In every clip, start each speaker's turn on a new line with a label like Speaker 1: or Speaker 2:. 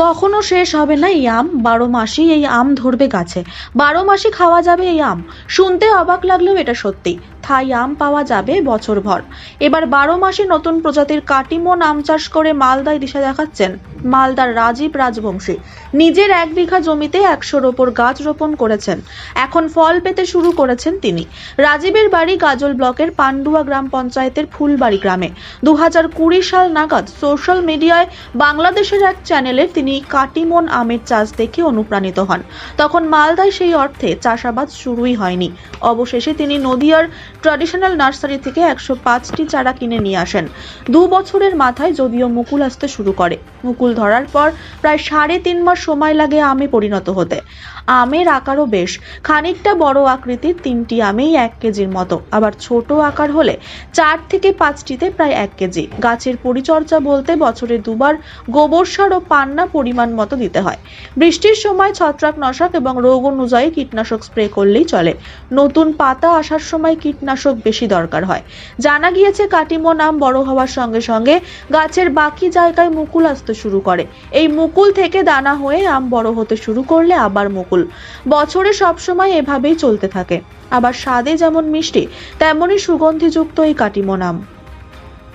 Speaker 1: কখনো শেষ হবে না এই আম। বারো মাসই এই আম ধরবে গাছে। বারো মাসই খাওয়া যাবে এই আম। শুনতে অবাক লাগলেও এটা সত্যি। থাই আম পাওয়া যাবে বছরভর। এবার বারো মাসে নতুন প্রজাতির কাটিমন আম চাষ করে মালদায় দিশা দেখাচ্ছেন মালদার রাজীব রাজবংশী। নিজের এক বিঘা জমিতে একশোর ওপর গাছ রোপণ করেছেন। এখন ফল পেতে শুরু করেছেন তিনি। রাজীবের বাড়ি গাজল ব্লকের পান্ডুয়া গ্রাম পঞ্চায়েতের ফুলবাড়ি গ্রামে। দু হাজার কুড়ি সাল নাগাদ সোশ্যাল মিডিয়ায় বাংলাদেশের এক চ্যানেলে তিনি কাটিমন আমের চাষ দেখে অনুপ্রাণিত হন। তখন মালদায় সেই অর্থে চাষাবাদ শুরুই হয়নি। অবশেষে তিনি নদিয়ার ট্র্যাডিশনাল নার্সারি থেকে একশো পাঁচটি চারা কিনে নিয়ে আসেন। দু বছরের মাথায় যদিও মুকুল আসতে শুরু করে। মুকুল ধরার পর প্রায় সাড়ে তিন মাস সময় লাগে আমে পরিণত হতে। আমের আকারও বেশ। খানিকটা বড় আকৃতির তিনটি আমেই এক কেজির মতো। আবার ছোট আকার হলে চার থেকে পাঁচটিতে প্রায় এক কেজি। গাছের পরিচর্যা বলতে বছরে দুবার গোবর সার ও পান্না পরিমাণ মতো দিতে হয়। বৃষ্টির সময় ছত্রাকনাশক এবং রোগ অনুযায়ী কীটনাশক স্প্রে করলেই চলে। নতুন পাতা আসার সময় কীটনাশক বেশি দরকার হয়। জানা গিয়েছে কাটিমন আম বড় হওয়ার সঙ্গে সঙ্গে গাছের বাকি জায়গায় মুকুল আসতে শুরু করে। এই মুকুল থেকে দানা হয়ে আম বড় হতে শুরু করলে আবার মুকুল। বছরে সবসময় এভাবেই চলতে থাকে। আবার স্বাদে যেমন মিষ্টি, তেমনই সুগন্ধিযুক্ত এই কাটিমন আম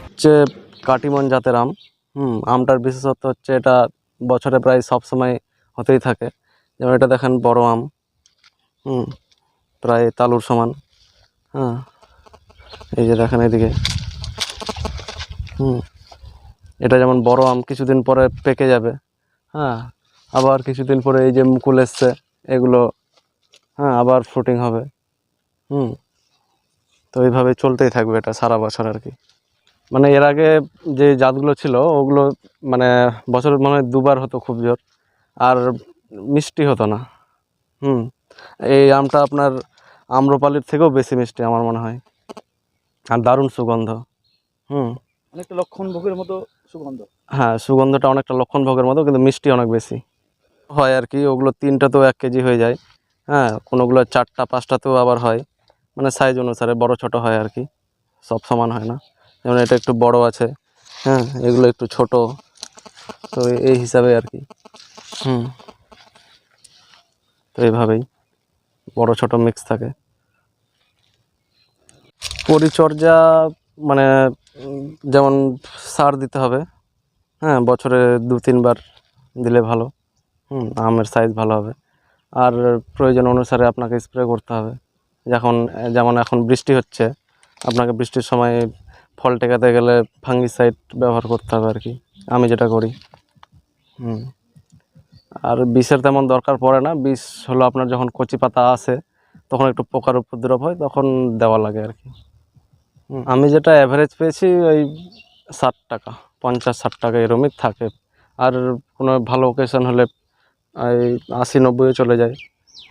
Speaker 2: হচ্ছে কাটিমন জাতের আম। হুম, আমটার বিশেষত্ব হচ্ছে এটা বছরে প্রায় সব সময় হতেই থাকে। যেমন এটা দেখেন বড় আম। হুম, প্রায় তালুর সমান। হ্যাঁ। এই যে দেখেন এদিকে। হুম। এটা যেমন বড় আম কিছুদিন পরে পেকে যাবে। হ্যাঁ। আবার কিছুদিন পরে এই যে মুকুল এসছে, এগুলো হ্যাঁ আবার ফ্রুটিং হবে। হুম। তো এইভাবে চলতেই থাকবে এটা সারা বছর আর কি। মানে এর আগে যে জাতগুলো ছিল, ওগুলো মানে বছরের মনে দুবার হতো খুব জোর। আর মিষ্টি হতো না। হুম। এই আমটা আপনার আম্রপালির থেকেও বেশি মিষ্টি আমার মনে হয়। আর দারুণ সুগন্ধ। হুম।
Speaker 3: অনেকটা লক্ষণ ভোগের মতো সুগন্ধ।
Speaker 2: হ্যাঁ সুগন্ধটা অনেকটা লক্ষণ ভোগের মতো কিন্তু মিষ্টি অনেক বেশি। হয় আর কি ওগুলো তিনটাতেও এক কেজি হয়ে যায়। হ্যাঁ কোনোগুলো চারটা পাঁচটাতেও আবার হয়। মানে সাইজ অনুসারে বড় ছোট হয় আর কি। সব সমান হয় না। যেমন এটা একটু বড় আছে। হ্যাঁ এগুলো একটু ছোট। তো এই হিসাবে আর কি। হুম। তো এইভাবেই। বড় ছোট মিক্স থাকে। পরিচর্যা মানে যেমন সার দিতে হবে হ্যাঁ বছরে দু, তিনবার দিলে ভালো, হুম, আমের সাইজ ভালো হবে। আর প্রয়োজন অনুসারে আপনাকে স্প্রে করতে হবে। যখন, যেমন এখন বৃষ্টি হচ্ছে, আপনাকে বৃষ্টির সময় ফল টেকাতে গেলে ফাঙ্গিসাইড ব্যবহার করতে হবে আর কি। আমি যেটা করি, হুম। আর বিষের তেমন দরকার পড়ে না। বিষ হলো আপনার যখন কচি পাতা আসে তখন একটু পোকার উপদ্রব হয় তখন দেওয়া লাগে আর কি। আমি যেটা অ্যাভারেজ পেয়েছি ওই ষাট টাকা পঞ্চাশ ষাট টাকা এরমই থাকে। আর কোনো ভালো ওকেশন হলে এই আশি নব্বইও চলে যায়।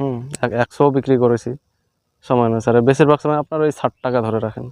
Speaker 2: হুম। এক- একশোও বিক্রি করেছি সময় অনুসারে। বেশিরভাগ সময় আপনার ওই ষাট টাকা ধরে রাখেন।